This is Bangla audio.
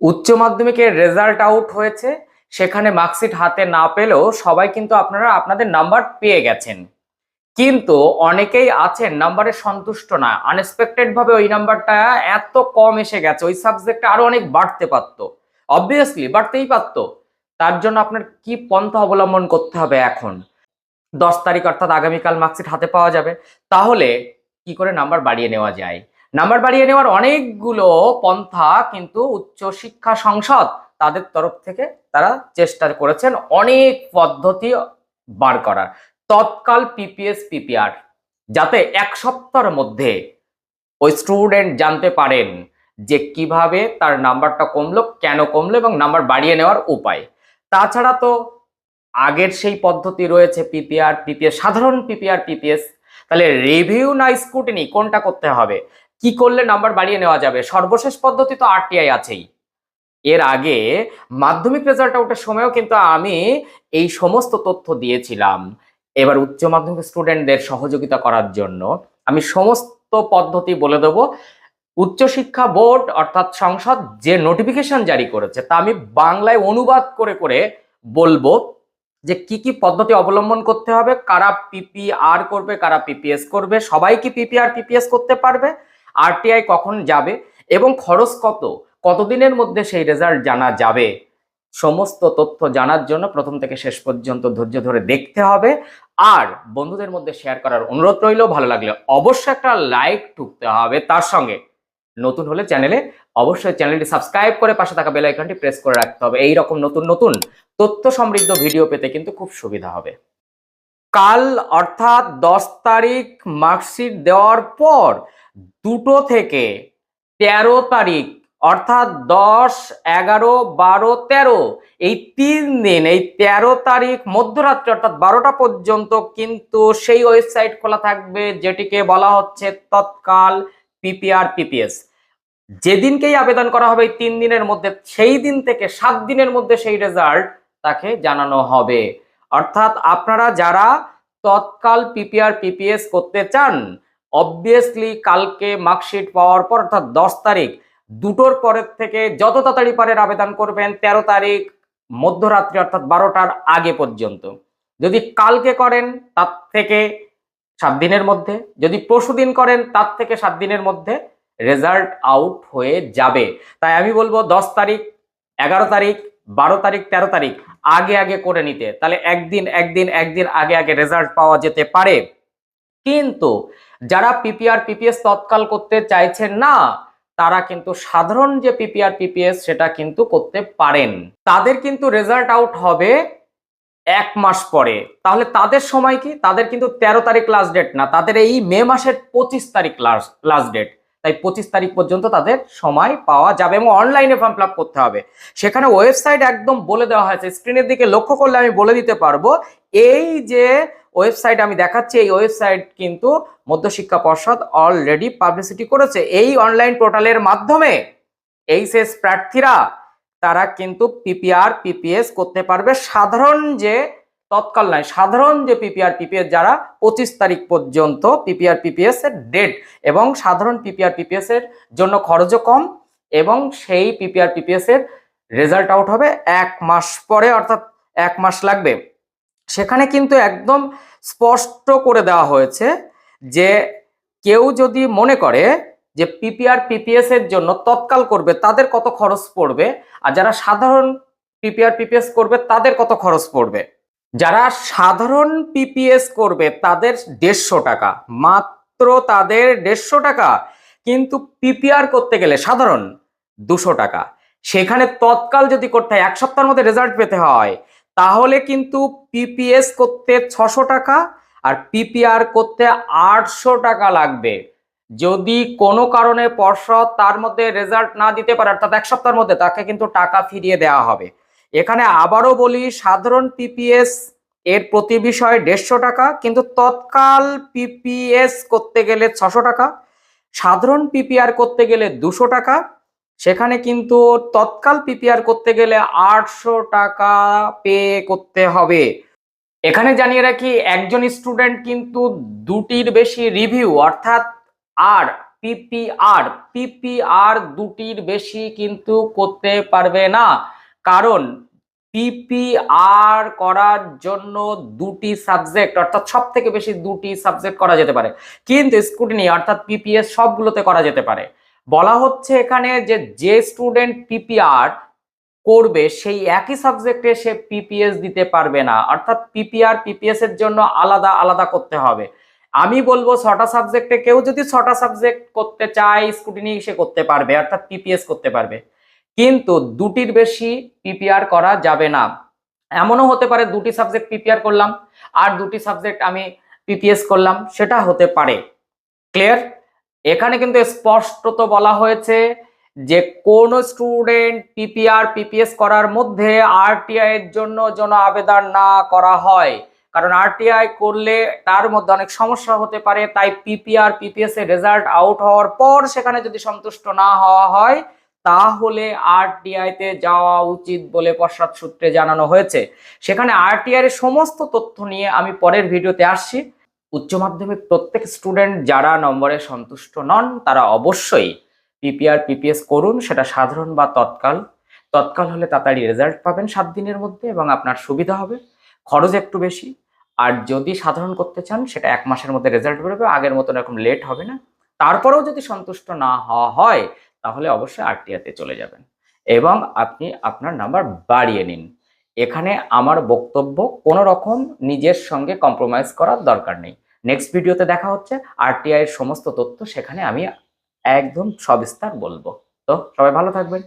উচ্চ মাধ্যমিকের রেজাল্ট আউট হয়েছে। সেখানে মার্কশিট হাতে না পেলেও সবাই কিন্তু আপনারা আপনাদের নাম্বার পেয়ে গেছেন। কিন্তু অনেকেই আছেন নাম্বারে সন্তুষ্ট না। আনএক্সপেক্টেড ভাবে ওই নাম্বারটা এত কম এসে গেছে, ওই সাবজেক্টে আরও অনেক বাড়তে পারতো। অবভিয়াসলি বাড়তেই পারতো। তার জন্য আপনার কি পন্থা অবলম্বন করতে হবে এখন? দশ তারিখ অর্থাৎ আগামীকাল মার্কশিট হাতে পাওয়া যাবে। তাহলে কি করে নাম্বার বাড়িয়ে নেওয়া যায়? নাম্বার বাড়িয়ে নেওয়ার অনেকগুলো পন্থা কিন্তু উচ্চ শিক্ষা সংসদ তাদের তরফ থেকে তারা চেষ্টা করেছেন অনেক পদ্ধতি বার করার। তৎকাল পিপিএস পিপিআর যাতে এক সপ্তাহের মধ্যে ওই স্টুডেন্ট জানতে পারেন যে কীভাবে তার নাম্বারটা কমলো, কেন কমলো এবং নাম্বার বাড়িয়ে নেওয়ার উপায়। তাছাড়া তো আগের সেই পদ্ধতি রয়েছে পিপিআর পিপিএস সাধারণ পিপিআর পিপিএস তাহলে রিভিউ না স্কুটিনি কোনটা করতে হবে? কি করলে নাম্বার বাড়িয়ে নেওয়া যাবে? সর্বশেষ পদ্ধতি তো আরটিআই আছেই। এর আগে মাধ্যমিক রেজাল্ট আউটের সময়ও কিন্তু আমি এই সমস্ত তথ্য দিয়েছিলাম। এবার উচ্চ মাধ্যমিক স্টুডেন্টদের সহযোগিতা করার জন্য আমি সমস্ত পদ্ধতি বলে দেব। উচ্চশিক্ষা বোর্ড অর্থাৎ সংসদ যে নোটিফিকেশন জারি করেছে, তা আমি বাংলায় অনুবাদ করে করে বলব যে কি কি পদ্ধতি অবলম্বন করতে হবে, কারা পিপিআর করবে, কারা পিপিএস করবে, সবাই কি পিপিআর পিপিএস করতে পারবে? আরটিআই কখন যাবে এবং খরচ কত? কতদিনের মধ্যে সেই রেজাল্ট জানা যাবে? সমস্ত তথ্য জানার জন্য প্রথম থেকে শেষ পর্যন্ত ধৈর্য ধরে দেখতে হবে। আর বন্ধুদের মধ্যে শেয়ার করার অনুরোধ রইল, ভালো লাগলে অবশ্যই একটা লাইক ঠুকতে হবে। তার সঙ্গে নতুন হলে চ্যানেলে অবশ্যই চ্যানেলটি সাবস্ক্রাইব করে পাশে থাকা বেল আইকনটি প্রেস করে রাখতে হবে। এই রকম নতুন নতুন তথ্য সমৃদ্ধ ভিডিও পেতে কিন্তু খুব সুবিধা হবে। কাল অর্থাৎ দশ তারিখ মার্কশিট দেওয়ার পর দুটো থেকে তেরো তারিখ, অর্থাৎ দশ, এগারো, বারো, তেরো, এই তিন দিন, এই তেরো তারিখ মধ্যরাত্রি, অর্থাৎ বারোটা পর্যন্ত কিন্তু সেই ওয়েবসাইট খোলা থাকবে, যেটিকে বলা হচ্ছে তৎকাল পিপিআর পিপিএস। যেদিনকেই আবেদন করা হবে তিন দিনের মধ্যে, সেই দিন থেকে সাত দিনের মধ্যে সেই রেজাল্ট তাকে জানানো হবে। অর্থাৎ আপনারা যারা তৎকাল পিপিআর পিপিএস করতে চান অবভিয়াসলি কালকে মার্কশিট পাওয়ার পর, অর্থাৎ দশ তারিখ, দুটোর পরের থেকে যত তাড়াতাড়ি পারেন আবেদন করবেন, তেরো তারিখ মধ্যরাত্রি, অর্থাৎ বারোটার আগে পর্যন্ত। যদি কালকে করেন, তার থেকে সাত দিনের মধ্যে। যদি পরশু দিন করেন, তার থেকে সাত দিনের মধ্যে রেজাল্ট আউট হয়ে যাবে। তাই আমি বলব দশ তারিখ, এগারো তারিখ, বারো তারিখ, তেরো তারিখ, আগে আগে করে নিতে। তাহলে একদিন একদিন একদিন আগে আগে রেজাল্ট পাওয়া যেতে পারে। কিন্তু যারা পিপিআর পিপিএস তৎকাল করতে চাইছেন না, তারা কিন্তু সাধারণ যে পিপিআর পিপিএস সেটা কিন্তু করতে পারেন। তাদের কিন্তু রেজাল্ট আউট হবে এক মাস পরে। তাহলে তাদের সময় কি? তাদের কিন্তু তেরো তারিখ লাস্ট ডেট না, তাদের এই মে মাসের পঁচিশ তারিখ লাস্ট ডেট তাই পঁচিশ তারিখ পর্যন্ত তাদের সময় পাওয়া যাবে এবং অনলাইনে ফর্ম ফিল করতে হবে। সেখানে ওয়েবসাইট একদম বলে দেওয়া হয়েছে। স্ক্রিনের দিকে লক্ষ্য করলে আমি বলে দিতে পারব, এই যে ওয়েবসাইট আমি দেখাচ্ছি, এই ওয়েবসাইট কিন্তু মধ্যশিক্ষা পর্ষদ অলরেডি পাবলিসিটি করেছে। এই অনলাইন পোর্টালের মাধ্যমে এইচএস প্রার্থীরা, তারা কিন্তু পিপিআর পিপিএস করতে পারবে। সাধারণ যে তৎকাল নয় সাধারণ যে পিপিআর পিপিএস যারা পঁচিশ তারিখ পর্যন্ত পিপিআর পিপিএস এর ডেট এবং সাধারণ পিপিআর পিপিএস এর জন্য খরচও কম এবং সেই পিপিআর পিপিএস এর রেজাল্ট আউট হবে এক মাস পরে, অর্থাৎ এক মাস লাগবে। সেখানে কিন্তু একদম স্পষ্ট করে দেওয়া হয়েছে যে কেউ যদি মনে করে যে পিপিআর পিপিএস এর জন্য তৎকাল করবে, তাদের কত খরচ পড়বে? আর যারা সাধারণ পিপিআর পিপিএস করবে, তাদের কত খরচ পড়বে? যারা সাধারণ পিপিএস করবে, তাদের দেড়শো টাকা। মাত্র তাদের দেড়শো টাকা। কিন্তু পিপিআর করতে গেলে সাধারণ দুশো টাকা। সেখানে তৎকাল যদি করতে হয়, এক সপ্তাহের মধ্যে রেজাল্ট পেতে হয়। তাহলে কিন্তু পিপিএস করতে ছশো টাকা আর পিপিআর করতে আটশো টাকা লাগবে। যদি কোনো কারণে পর্ষদ তার মধ্যে রেজাল্ট না দিতে পারে, অর্থাৎ এক সপ্তাহের মধ্যে তাকে কিন্তু টাকা ফিরিয়ে দেওয়া হবে। এখানে আবারও বলি, সাধারণ পিপিএস এর প্রতি বিষয়ে দেড়শো টাকা, কিন্তু তৎকাল পিপিএস করতে গেলে ছশো টাকা, সাধারণ পিপিআর করতে গেলে দুশো টাকা সেখানে কিন্তু তৎকাল পিপিআর করতে গেলে আটশো টাকা পে করতে হবে। এখানে জানিয়ে রাখি, একজন স্টুডেন্ট কিন্তু দুটির বেশি রিভিউ অর্থাৎ আর পিপিআর পিপিআর দুটির বেশি কিন্তু করতে পারবে না। কারণ পিপিআর করার জন্য দুটি সাবজেক্ট অর্থাৎ সব থেকে বেশি দুটি সাবজেক্ট করা যেতে পারে। কিন্তু স্কুটিনি অর্থাৎ পিপিএস সবগুলোতে করা যেতে পারে। বলা হচ্ছে এখানে যে যে স্টুডেন্ট পিপিআর করবে, সেই একই সাবজেক্টে সে পিপিএস দিতে পারবে না। অর্থাৎ পিপিআর পিপিএস এর জন্য আলাদা আলাদা করতে হবে। আমি বলব, ছটা সাবজেক্টে কেউ যদি ছটা সাবজেক্ট করতে চায় স্কুটিনি সে করতে পারবে, অর্থাৎ পিপিএস করতে পারবে। কিন্তু দুটির বেশি পিপিআর করা যাবে না। এমনও হতে পারে, দুটি সাবজেক্ট পিপিআর করলাম, আর দুটি সাবজেক্ট আমি পিপিএস করলাম, সেটা হতে পারে। ক্লিয়ার এখানে কিন্তু স্পষ্টত বলা হয়েছে যে কোন স্টুডেন্ট পিপিআর, পিপিএস করার মধ্যে আরটিআই এর জন্য যেন আবেদন না করা হয়। কারণ আরটিআই করলে তার মধ্যে অনেক সমস্যা হতে পারে, তাই পিপিআর, পিপিএস এর রেজাল্ট আউট হওয়ার পর সেখানে যদি সন্তুষ্ট না হওয়া হয়, তাহলে আরটিআই তে যাওয়া উচিত বলে পশ্চাৎ সূত্রে জানানো হয়েছে। সেখানে আরটিআই এর সমস্ত তথ্য নিয়ে আমি পরের ভিডিওতে আসছি। উচ্চ মাধ্যমিক প্রত্যেক স্টুডেন্ট যারা নম্বরে সন্তুষ্ট নন, তারা অবশ্যই পিপিআর পিপিএস করুন, সেটা সাধারণ বা তৎকাল। তৎকাল হলে তাড়াতাড়ি রেজাল্ট পাবেন সাত দিনের মধ্যে এবং আপনার সুবিধা হবে। খরচ একটু বেশি। আর যদি সাধারণ করতে চান, সেটা এক মাসের মধ্যে রেজাল্ট বেরোবে, আগের মতন এরকম লেট হবে না। তারপরেও যদি সন্তুষ্ট না হওয়া হয়, তাহলে অবশ্যই আরটিআতে চলে যাবেন। এবং আপনি আপনার নাম্বার বাড়িয়ে নিন। এখানে আমার বক্তব্য কোনো রকম নিজের সঙ্গে কম্প্রোমাইজ করার দরকার নেই। নেক্সট ভিডিওতে দেখা হচ্ছে আরটিআই এর সমস্ত তথ্য সেখানে আমি একদম সবিস্তার বলব। তো সবাই ভালো থাকবেন।